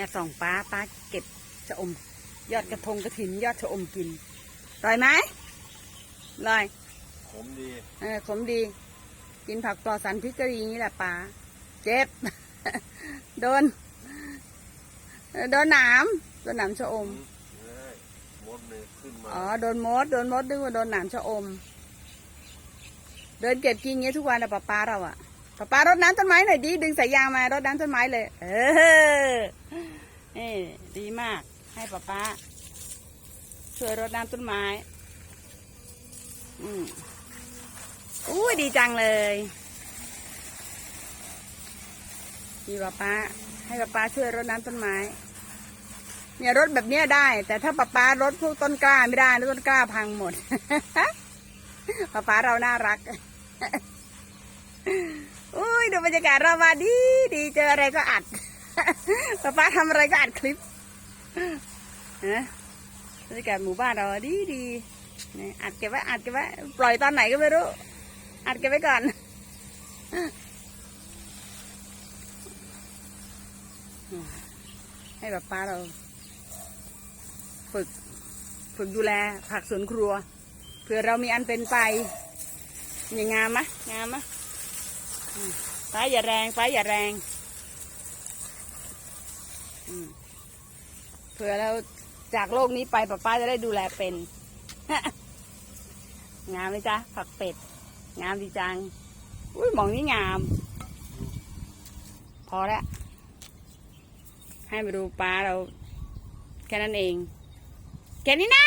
อบส่องป้าป้าเก็บชะอม ยอดกระทงกระถิน ยอดชะอมกินอร่อยไหมอร่อยผมดี เออขมดี กินผักปลอดสารพิษก็ดีอย่างนี้แหละป้าเจ็บ โดนเออโดนหนามโดนหนามชะอมเอ้ยมดเนี่ยขึ้นมา อ๋อ โดนมด โดนมดดึงว่าโดนหนามชะอม เดินเก็บกินอย่างเงี้ยทุกวันอะป้าป้าเราอะป้าป้ารดน้ำต้นไม้หน่อยดิ ดึงสายยางมารดน้ำต้นไม้เลย เออ นี่ดีมากให้ป้าป้าช่วยรดน้ำต้นไม้ อืมอุ้ยดีจังเลยนี่ป้าป้า ให้ป้าป้าช่วยรดน้ำต้นไม้ เนี่ยรถแบบเนี้ยได้ แต่ถ้าป้าป้ารถพวกต้นกล้าไม่ได้ต้นกล้าพังหมดป้าป้าเราน่ารักอุ้ยดูบรรยากาศเรามาดีดีเจออะไรก็อัด ป้าป้าทำอะไรก็อัดคลิปนะบรรยากาศหมู่บ้านเราดีดีอัดเก็บไว้อัดเก็บไว้ปล่อยตอนไหนก็ไม่รู้ อัดเก็บไว้ก่อนให้ป้าป้าเรา ฝึก ฝึกดูแลผักสวนครัวเผื่อเรามีอันเป็นไปอย่างงามมะงามมะอืมฟ้าอย่าแรงฟ้าอย่าแรง เผื่อเราจากโลกนี้ไปป้าป้าจะได้ดูแลเป็น งามไหมจ๊ะผักเป็ด งามดีจัง อุ้ยมองนี่งาม พอแล้ว ให้มาดูปลาเรา แค่นั้นเอง แค่นี้นะ